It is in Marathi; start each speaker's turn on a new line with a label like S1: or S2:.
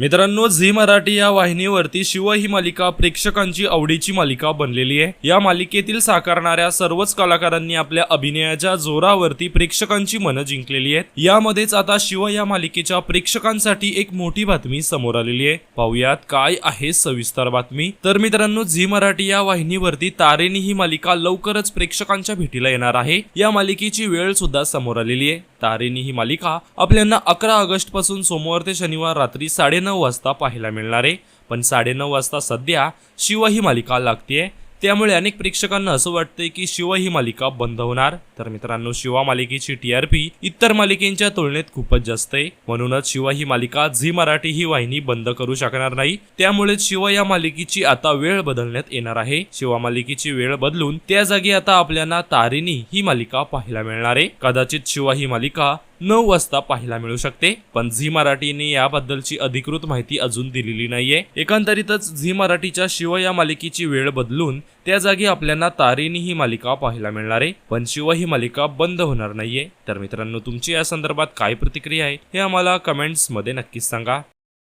S1: मित्रांनो झी मराठी या वाहिनीवरती शिव ही मालिका प्रेक्षकांची आवडीची मालिका बनलेली आहे. या मालिकेतील साकारणाऱ्या सर्वच कलाकारांनी आपल्या अभिनयाच्या जोरावरती प्रेक्षकांची मनं जिंकलेली आहेत. यामध्येच आता शिव या मालिकेच्या प्रेक्षकांसाठी एक मोठी बातमी समोर आलेली आहे. पाहुयात काय आहे सविस्तर बातमी. तर मित्रांनो झी मराठी या वाहिनीवरती तारेनी ही मालिका लवकरच प्रेक्षकांच्या भेटीला येणार आहे. या मालिकेची वेळ सुद्धा समोर आलेली आहे. तारेनी ही मालिका आपल्यांना अकरा ऑगस्टपासून सोमवार ते शनिवार रात्री साडेनऊ वाजता पाहायला मिळणार आहे. पण साडेनऊ वाजता सध्या शिव ही मालिका लागतेय. त्यामुळे अनेक प्रेक्षकांना असं वाटतंय की शिव ही मालिका बंद होणार. तर मित्रांनो शिवा मालिकेची टीआरपी इतर मालिकेंच्या तुलनेत खूपच जास्त आहे. म्हणूनच शिव ही मालिका झी मराठी ही वाहिनी बंद करू शकणार नाही. त्यामुळे शिव या मालिकेची आता वेळ बदलण्यात येणार आहे. शिवा मालिकेची वेळ बदलून त्या जागी आता आपल्याला तारिणी ही मालिका पाहायला मिळणार आहे. कदाचित शिवा ही मालिका नऊ वाजता पाहायला मिळू शकते. पण झी मराठीने याबद्दलची अधिकृत माहिती अजून दिलेली नाहीये. एकंदरीतच झी मराठीच्या शिव या मालिकेची वेळ बदलून त्या जागी आपल्याला तारेनी ही मालिका पाहायला मिळणार आहे पण शिव ही मालिका बंद होणार नाहीये. तर मित्रांनो तुमची या संदर्भात काय प्रतिक्रिया आहे हे आम्हाला कमेंट्समध्ये नक्कीच सांगा.